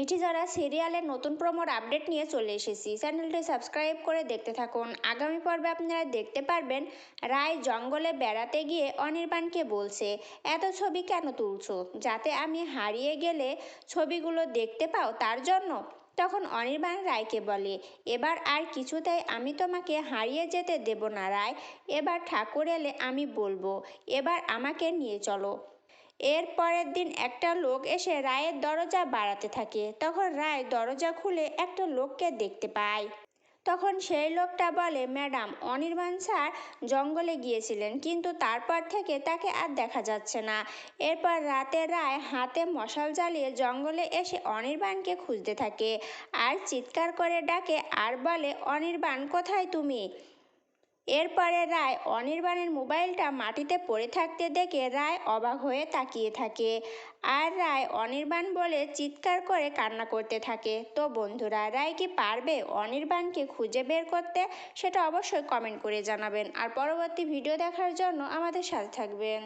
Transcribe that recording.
মিঠিজরা সিরিয়ালের নতুন প্রমোর আপডেট নিয়ে চলে এসেছি, চ্যানেলটি সাবস্ক্রাইব করে দেখতে থাকুন। আগামী পর্বে আপনারা দেখতে পারবেন, রায় জঙ্গলে বেড়াতে গিয়ে অনির্বাণকে বলছে, এত ছবি কেন তুলছো? যাতে আমি হারিয়ে গেলে ছবিগুলো দেখতে পাও তার জন্য? তখন অনির্বাণ রায়কে বলে, এবার আর কিছুতেই আমি তোমাকে হারিয়ে যেতে দেব না রায়। এবার ঠাকুর এলে আমি বলব, এবার আমাকে নিয়ে চলো। এর পরের দিন একটা লোক এসে রায়ের দরজা বাড়াতে থাকে। তখন রায় দরজা খুলে একটা লোককে দেখতে পায়। তখন সেই লোকটা বলে, ম্যাডাম, অনির্বাণ স্যার জঙ্গলে গিয়েছিলেন, কিন্তু তারপর থেকে তাকে আর দেখা যাচ্ছে না। এরপর রাতে রায় হাতে মশাল জ্বালিয়ে জঙ্গলে এসে অনির্বাণকে খুঁজতে থাকে। আর চিৎকার করে ডাকে আর বলে, অনির্বাণ, কোথায় তুমি? এরপরে রায় অনির্বাণের মোবাইলটা মাটিতে পড়ে থাকতে দেখে রায় অবাক হয়ে তাকিয়ে থাকে। আর রায় অনির্বাণ বলে চিৎকার করে কান্না করতে থাকে। তো বন্ধুরা, রায় কি পারবে অনির্বাণকে খুঁজে বের করতে? সেটা অবশ্যই কমেন্ট করে জানাবেন। আর পরবর্তী ভিডিও দেখার জন্য আমাদের সাথে থাকবেন।